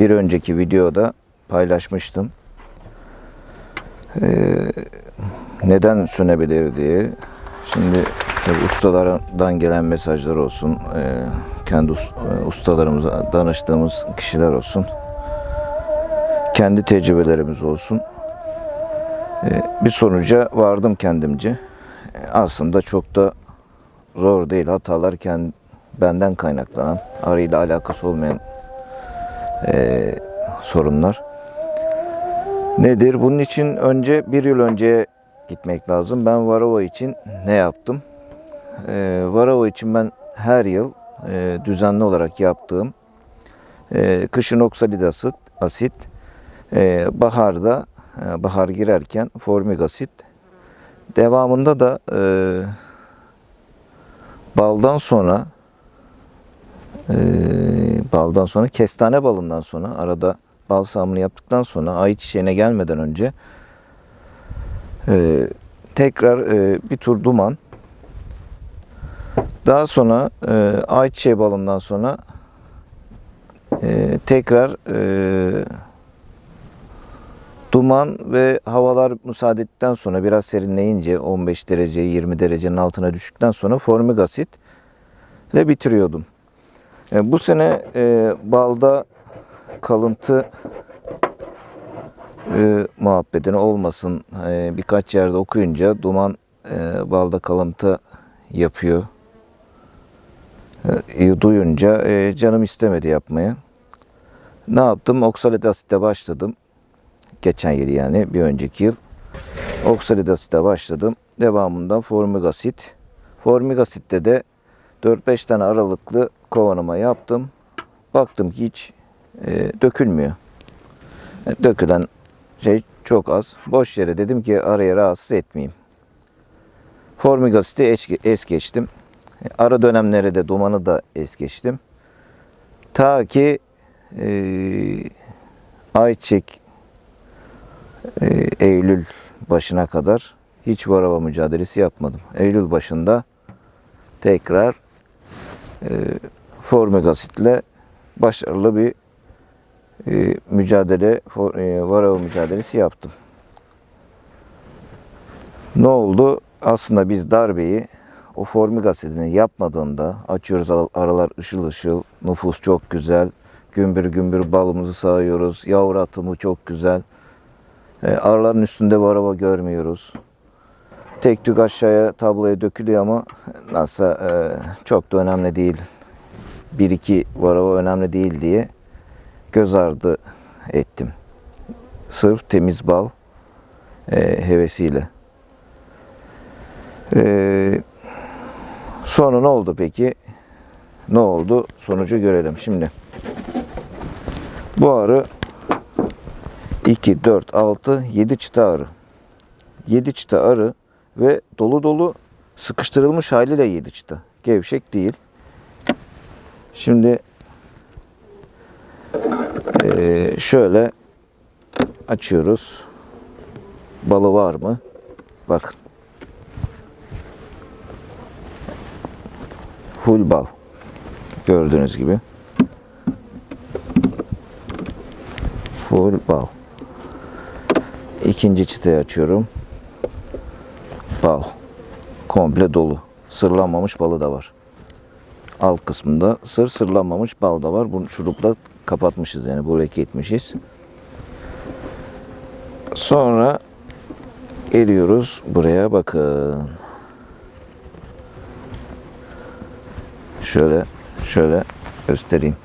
bir önceki videoda paylaşmıştım. Ee, neden sönebilir diye. Şimdi tabii ustalardan gelen mesajlar olsun, e, kendi e, ustalarımıza danıştığımız kişiler olsun, kendi tecrübelerimiz olsun. Ee, bir sonuca vardım kendimce. Ee, Aslında çok da zor değil. Hatalar kendi, benden kaynaklanan, arıyla alakası olmayan e, sorunlar. Nedir? Bunun için önce bir yıl önceye gitmek lazım. Ben Varova için ne yaptım? E, Varova için ben her yıl e, düzenli olarak yaptığım e, kışın oksalit asit, asit e, baharda e, bahar girerken formik asit devamında da e, baldan sonra e, baldan sonra kestane balından sonra arada bal sağımını yaptıktan sonra ay çiçeğine gelmeden önce e, tekrar e, bir tur duman daha sonra e, ay çiçeği balından sonra e, tekrar e, duman ve havalar müsaade ettikten sonra biraz serinleyince 15 derece 20 derecenin altına düştükten sonra formik ile bitiriyordum. E, bu sene e, balda kalıntı e, muhabbetine olmasın e, birkaç yerde okuyunca duman e, balda kalıntı yapıyor. E, duyunca e, canım istemedi yapmaya. Ne yaptım? Oksalit asitte başladım. Geçen yıl yani bir önceki yıl. Oksalit asite başladım. Devamında formik asit. Formik asitte de 4-5 tane aralıklı kovanıma yaptım. Baktım ki hiç e, dökülmüyor. E, dökülen şey çok az. Boş yere dedim ki araya rahatsız etmeyeyim. Formik asiti es, es geçtim. E, Ara dönemlere de dumanı da es geçtim. Ta ki e, ayçiçek e, Eylül başına kadar hiç varava mücadelesi yapmadım. Eylül başında tekrar e, formik asitle başarılı bir e, mücadele, for, e, varava mücadelesi yaptım. Ne oldu? Aslında biz darbeyi o formik asidini yapmadığında açıyoruz ar- aralar ışıl ışıl, nüfus çok güzel, gümbür gümbür balımızı sağıyoruz, yavru atımı çok güzel. E, arıların üstünde varava görmüyoruz. Tek tük aşağıya tabloya dökülüyor ama nasıl e, çok da önemli değil. Bir iki varava önemli değil diye göz ardı ettim. Sırf temiz bal e, hevesiyle. E, sonra ne oldu peki? Ne oldu? Sonucu görelim şimdi. Bu arı 2, 4, 6, 7 çıta arı. 7 çıta arı ve dolu dolu sıkıştırılmış haliyle 7 çıta. Gevşek değil. Şimdi eee, şöyle açıyoruz. Balı var mı? Bakın. Full bal. Gördüğünüz gibi. Full bal. İkinci çıtayı açıyorum. Bal. Komple dolu. Sırlanmamış balı da var. Alt kısmında sır sırlanmamış bal da var. Bunu şurupla kapatmışız yani bu leke etmişiz. Sonra geliyoruz buraya bakın. Şöyle şöyle göstereyim.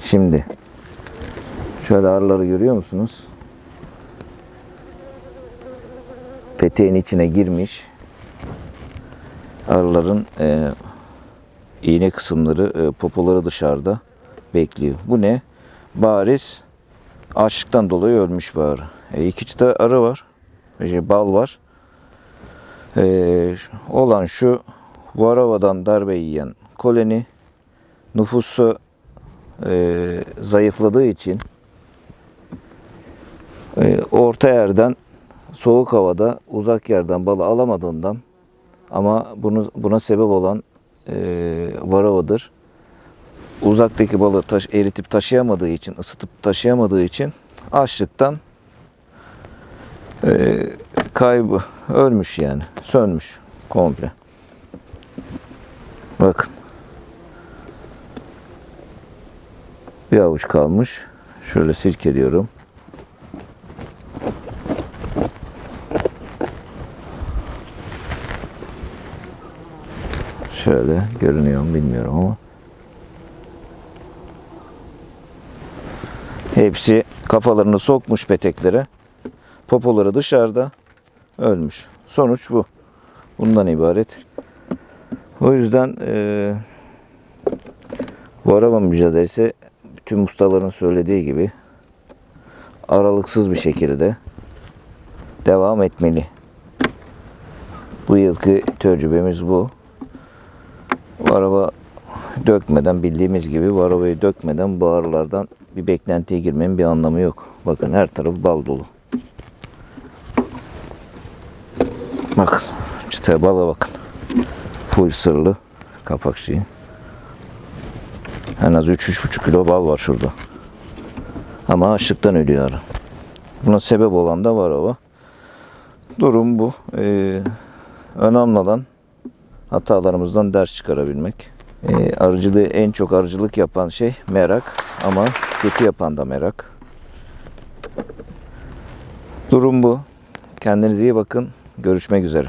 Şimdi şöyle arıları görüyor musunuz? Peteğin içine girmiş. Arıların e, iğne kısımları, e, popoları dışarıda bekliyor. Bu ne? Bariz açlıktan dolayı ölmüş bir arı. E, iki çıta arı var. Şey, bal var. E, olan şu Varava'dan darbe yiyen koloni nüfusu e, zayıfladığı için e, orta yerden soğuk havada uzak yerden balı alamadığından ama bunu buna sebep olan e, varovadır. Uzaktaki balığı taş, eritip taşıyamadığı için, ısıtıp taşıyamadığı için açlıktan e, kaybı ölmüş yani. Sönmüş komple. Bakın. Bir avuç kalmış. Şöyle sirkeliyorum. Şöyle görünüyor mu bilmiyorum ama. Hepsi kafalarını sokmuş peteklere. Popoları dışarıda ölmüş. Sonuç bu. Bundan ibaret. O yüzden eee bu araba mücadelesi bütün ustaların söylediği gibi aralıksız bir şekilde devam etmeli. Bu yılki tecrübemiz bu. Araba dökmeden bildiğimiz gibi bu arabayı dökmeden bu arılardan bir beklentiye girmenin bir anlamı yok. Bakın her taraf bal dolu. Bakın çıtaya bala bakın. Full sırlı kapak şeyi. En az 3-3,5 kilo bal var şurada. Ama açlıktan ölüyor. Buna sebep olan da var hava. Durum bu. Ee, önemli olan hatalarımızdan ders çıkarabilmek. Ee, arıcılığı en çok arıcılık yapan şey merak ama kötü yapan da merak. Durum bu. Kendinize iyi bakın. Görüşmek üzere.